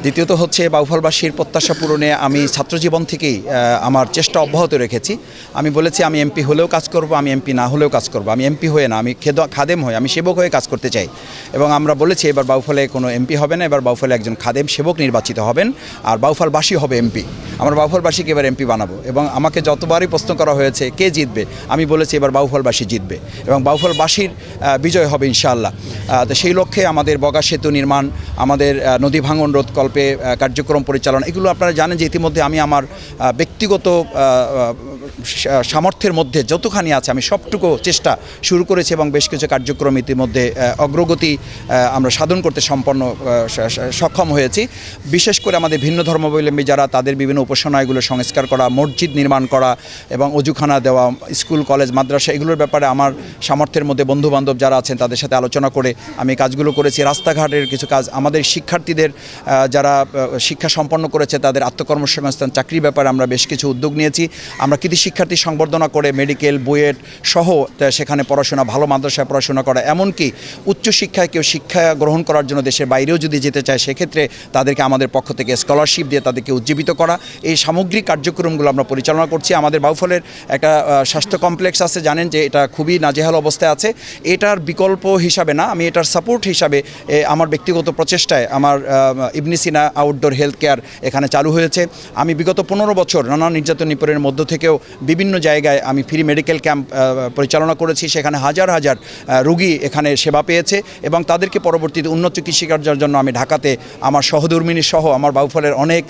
দ্বিতীয়ত হচ্ছে বাউফলবাসীর প্রত্যাশা পূরণে আমি ছাত্রজীবন থেকেই আমার চেষ্টা অব্যাহত রেখেছি। আমি বলেছি আমি এমপি হলেও কাজ করব, আমি এমপি না হলেও কাজ করব। আমি এমপি হয়ে না, আমি খেদ- খাদেম হয়ে আমি সেবক হয়ে কাজ করতে চাই। এবং আমরা বলেছি এবার বাউফলে কোনো এমপি হবে না, এবার বাউফলে একজন খাদেম সেবক নির্বাচিত হবেন আর বাউফলবাসী হবে এমপি। আমরা বাউফলবাসীকে এবার এমপি বানাবো এবং আমাকে যতবারই প্রশ্ন করা হয়েছে, কে জিতবে, আমি বলেছি এবার বাউফলবাসী জিতবে এবং বাউফলবাসীর বিজয় হবে ইনশাআল্লাহ। তো সেই লক্ষ্যে আমাদের বগা সেতু নির্মাণ, আমাদের নদী ভাঙন রোধকল্পে আহ, কার্যক্রম পরিচালনা এগুলো আপনারা জানেন যে ইতিমধ্যে আমি আমার ব্যক্তিগত সামর্থ্যের মধ্যে যতখানি আছে, আমি সবটুকু চেষ্টা শুরু করেছি এবং বেশ কিছু কার্যক্রম ইতিমধ্যে অগ্রগতি আমরা সাধন করতে সম্পন্ন সক্ষম হয়েছি। বিশেষ করে আমাদের ভিন্ন ধর্মাবলম্বী যারা, তাদের বিভিন্ন উপাসনাগুলো সংস্কার করা, মসজিদ নির্মাণ করা এবং অজুখানা দেওয়া, স্কুল, কলেজ, মাদ্রাসা, এগুলোর ব্যাপারে আমার সামর্থ্যের মধ্যে বন্ধু বান্ধব যারা আছেন, তাদের সাথে আলোচনা করে আমি কাজগুলো করেছি। রাস্তাঘাটের কিছু কাজ, আমাদের শিক্ষার্থীদের যারা শিক্ষা সম্পন্ন করেছে, তাদের আত্মকর্মসংস্থান, চাকরির ব্যাপারে আমরা বেশ কিছু উদ্যোগ নিয়েছি। আমরা শিক্ষার্থী সংবর্ধনা করে মেডিকেল বুয়েট সহ সেখানে পড়াশোনা ভালো মাদ্রাসায় পড়াশোনা করা। এমনকি উচ্চশিক্ষায় কেউ শিক্ষা গ্রহণ করার জন্য দেশের বাইরেও যদি যেতে চায় সেক্ষেত্রে তাদেরকে আমাদের পক্ষ থেকে স্কলারশিপ দিয়ে তাদেরকে উজ্জীবিত করা। এই সামগ্রিক কার্যক্রমগুলো আমরা পরিচালনা করছি। আমাদের বাউফলের একটা স্বাস্থ্য কমপ্লেক্স আছে জানেন যে এটা খুবই নাজেহাল অবস্থায় আছে। এটার বিকল্প হিসাবে না আমি এটার সাপোর্ট হিসাবে আমার ব্যক্তিগত প্রচেষ্টায় আমার আহ, Ibn Sina outdoor health care এখানে চালু হয়েছে। আমি বিগত পনেরো বছর নানা নির্যাতন নিপরের মধ্য থেকেও বিভিন্ন জায়গায় আমি ফ্রি মেডিকেল ক্যাম্প পরিচালনা করেছি, সেখানে হাজার হাজার রুগী এখানে সেবা পেয়েছে এবং তাদেরকে পরবর্তীতে উন্নত চিকিৎসার জন্য আমি ঢাকাতে আমার সহধর্মিনী সহ আমার বাউফলের অনেক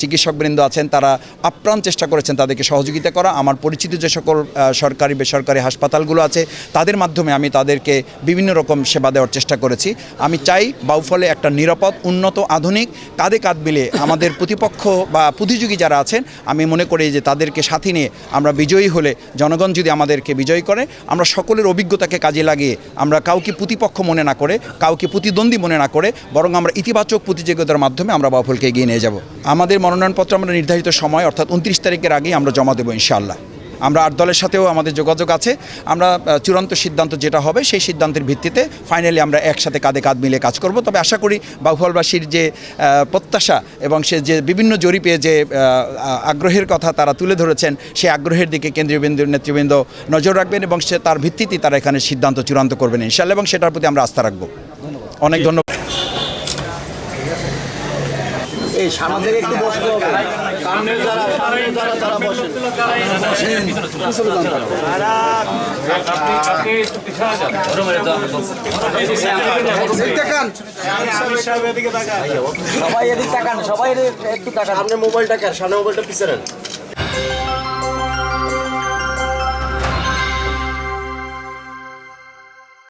চিকিৎসকবৃন্দ আছেন, তারা আপ্রাণ চেষ্টা করেছেন তাদেরকে সহযোগিতা করা। আমার পরিচিত যে সকল সরকারি, বেসরকারি হাসপাতালগুলো আছে, তাদের মাধ্যমে আমি তাদেরকে বিভিন্ন রকম সেবা দেওয়ার চেষ্টা করেছি। আমি চাই বাউফলে একটা নিরাপদ, উন্নত, আধুনিক, কাঁধে কাঁধ মিলে আমাদের প্রতিপক্ষ বা প্রতিযোগী যারা আছেন, আমি মনে করি যে তাদেরকে সাথী নিয়ে আমরা বিজয়ী হলে জনগণ যদি আমাদেরকে বিজয়ী করে, আমরা সকলের অভিজ্ঞতাকে কাজে লাগিয়ে আমরা কাউকে প্রতিপক্ষ মনে না করে, কাউকে প্রতিদ্বন্দ্বী মনে না করে, বরং আমরা ইতিবাচক প্রতিযোগিতার মাধ্যমে আমরা বাফলকে এগিয়ে নিয়ে যাব। আমাদের মনোনয়নপত্র আমরা নির্ধারিত সময়, অর্থাৎ উনত্রিশ তারিখের আগেই আমরা জমা দেবো ইনশাআল্লাহ। আমরা আট দলের সাথেও আমাদের যোগাযোগ আছে। আমরা চূড়ান্ত সিদ্ধান্ত যেটা হবে সেই সিদ্ধান্তের ভিত্তিতে ফাইনালি আমরা একসাথে কাঁধে কাঁধ মিলে কাজ করব। তবে আশা করি বাউফলবাসীর যে প্রত্যাশা এবং সে যে বিভিন্ন জরিপে যে আগ্রহের কথা তারা তুলে ধরেছেন, সেই আগ্রহের দিকে কেন্দ্রীয় বিন্দু নেতৃবৃন্দ নজর রাখবেন এবং সে তার ভিত্তিতেই তারা এখানে সিদ্ধান্ত চূড়ান্ত করবেন ইনশাল্লাহ এবং সেটার প্রতি আমরা আস্থা রাখব। অনেক ধন্যবাদ। একটু বসতে হবে। সামনে যারা সামনে যারা তারা বসেন। সবাই এদিক তাকান সবাই একটু তাকান সামনে মোবাইলটা কেন সামনে মোবাইলটা পিছিয়ে